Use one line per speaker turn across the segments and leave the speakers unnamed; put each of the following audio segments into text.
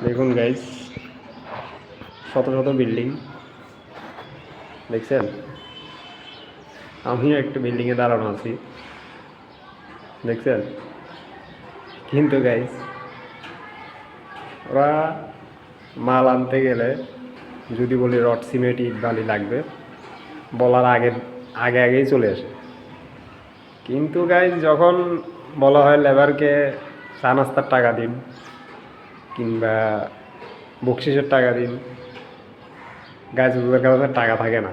দেখুন গাইস শত শত বিল্ডিং দেখছেন? আমিও একটা বিল্ডিংয়ে দাঁড়ানো আছি। দেখছেন? কিন্তু গাইস ওরা মাল আনতে গেলে যদি বলি রড, সিমেন্ট, ইট, বালি লাগবে, বলার আগে আগে আগেই চলে আসে। কিন্তু গাইজ যখন বলা হয় লেবারকে চা নাস্তার টাকা দিন কিংবা বকশিসের টাকা দিন। গাছ ওদের কাছে টাকা থাকে না।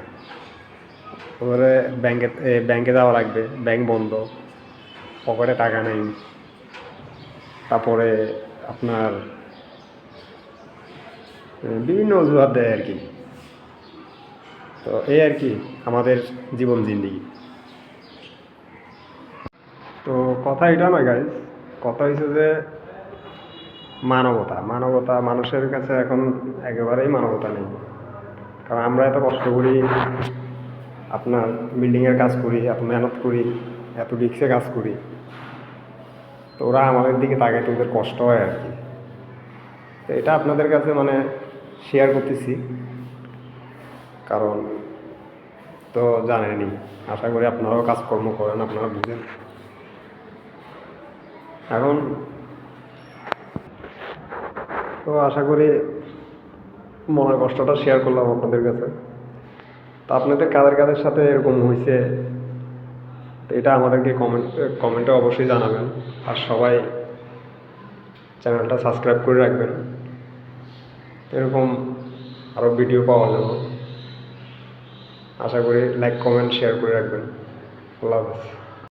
ওদের ব্যাংকে ব্যাংকে যাওয়া লাগবে ব্যাংক বন্ধ। পকেটে টাকা নেই। তারপরে আপনার বিভিন্ন অজুহাত দেয় আর কি। তো এই আর কি আমাদের জীবন জিন্দিগি। তো কথা এটা না গাইজ কথা হয়েছে যে মানবতা। মানবতা মানুষের কাছে এখন একেবারেই মানবতা নেই। কারণ আমরা এত কষ্ট করি, আপনার বিল্ডিংয়ের কাজ করি, এত মেহনত করি, এত রিক্সে কাজ করি। তো ওরা আমাদের দিকে তাকায় তো ওদের কষ্ট হয় আর কি। তো এটা আপনাদের কাছে মানে শেয়ার করতেছি। কারণ তো জানেনই, আশা করি আপনারাও কাজকর্ম করেন, আপনারা বুঝেন। এখন তো আশা করি মনের কষ্টটা শেয়ার করলাম আপনাদের কাছে। তা আপনাদের কাদের কাদের সাথে এরকম হয়েছে? তো এটা আমাদেরকে কমেন্ট কমেন্টে অবশ্যই জানাবেন। আর সবাই চ্যানেলটা সাবস্ক্রাইব করে রাখবেন। এরকম আরও ভিডিও পাওয়া যাবে আশা করি লাইক কমেন্ট শেয়ার করে রাখবেন। আল্লাহ হাফেজ।